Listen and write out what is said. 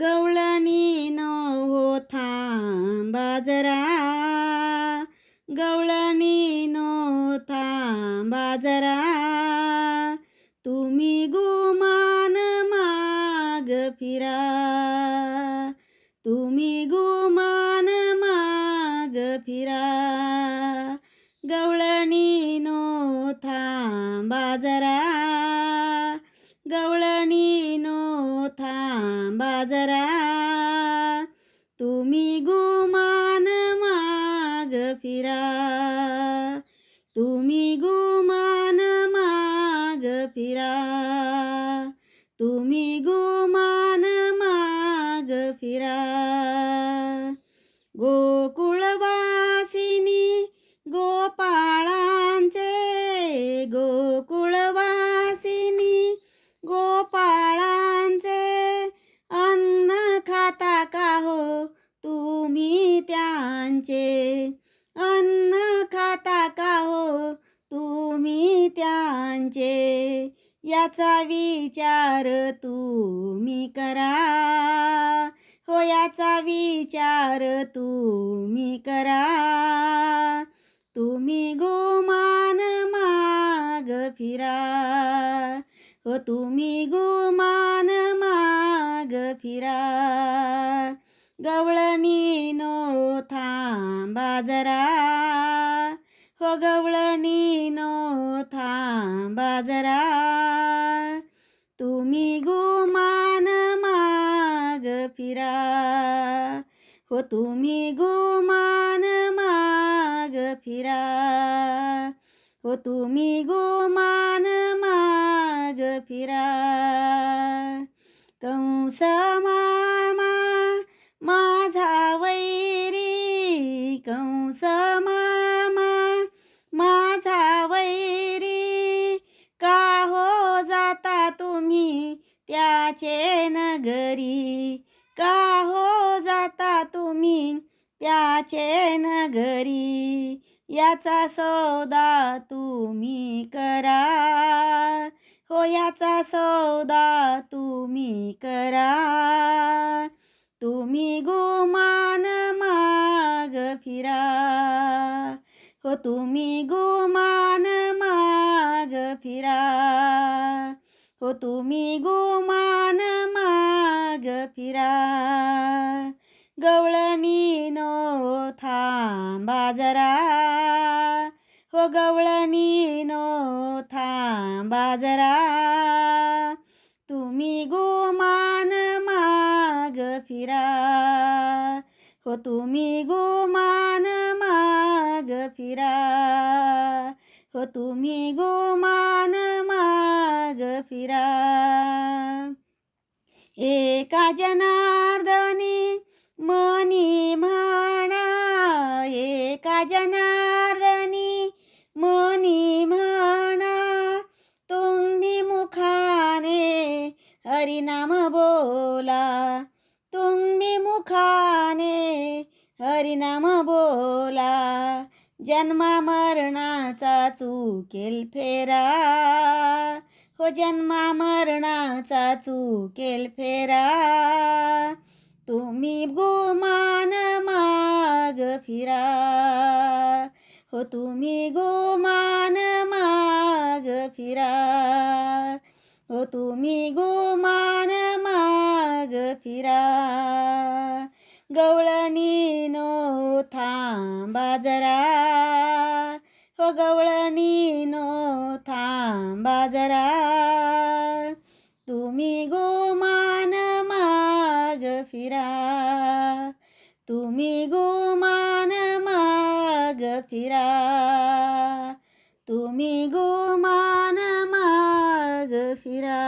गवळणी न हो थांबा गवळणी न थांबा बाजरा तुम्ही गुमान माग फिरा. तुम्ही गुमान माग फिरा. गवळणी नो थांब जरा. गवळ थांबा जरा. तुम्ही गुमान माग फिरा. तुम्ही गुमान माग फिरा. तुम्ही गो म्हणजे याचा विचार तुम्ही करा. हो याचा विचार तुम्ही करा. तुम्ही गोमान माग फिरा. हो तुम्ही गोमान माग फिरा. गवळणी नो थांबा जरा. हो गवळणी नो थांबा जरा. तुम्ही गुमान माग फिरा. हो तुम्ही गुमान माग फिरा. हो तुम्ही गुमान माग फिरा. कंस तरी का हो जाता तुम्ही त्याचे नगरी? याचा सौदा तुम्ही करा. हो याचा सौदा तुम्ही करा. तुम्ही गुमान माग फिरा. हो तुम्ही गुमान माग फिरा. हो तुम्ही गुमान माग फिरा. गवळणी नो थांबा जरा. हो गवळणी नो थांबा जरा. तुम्ही गुमान माग फिरा. हो तुम्ही गुमान माग फिरा. हो तुम्ही गुमान माग फिरा. एका जनार्दनी मनी म्हणा एका जनार्दनी मनी म्हणा तुम्ही मुखाने हरिनाम बोला तुम्ही मुखाने हरिनाम बोला जन्मा मरणाचा चुकेल फेरा हो जन्मा मरणाचा चुकेल फेरा. तुम्ही गुमान माग फिरा. हो तुम्ही गुमान माग फिरा. हो तुम्ही गुमान माग फिरा. गवळणी नो थांबा जरा. गवळणीनो गवळणी नो थांबा जरा. तुम्ही गोमान माग फिरा. तुम्ही गोमान माग फिरा. तुम्ही गोमान माग फिरा.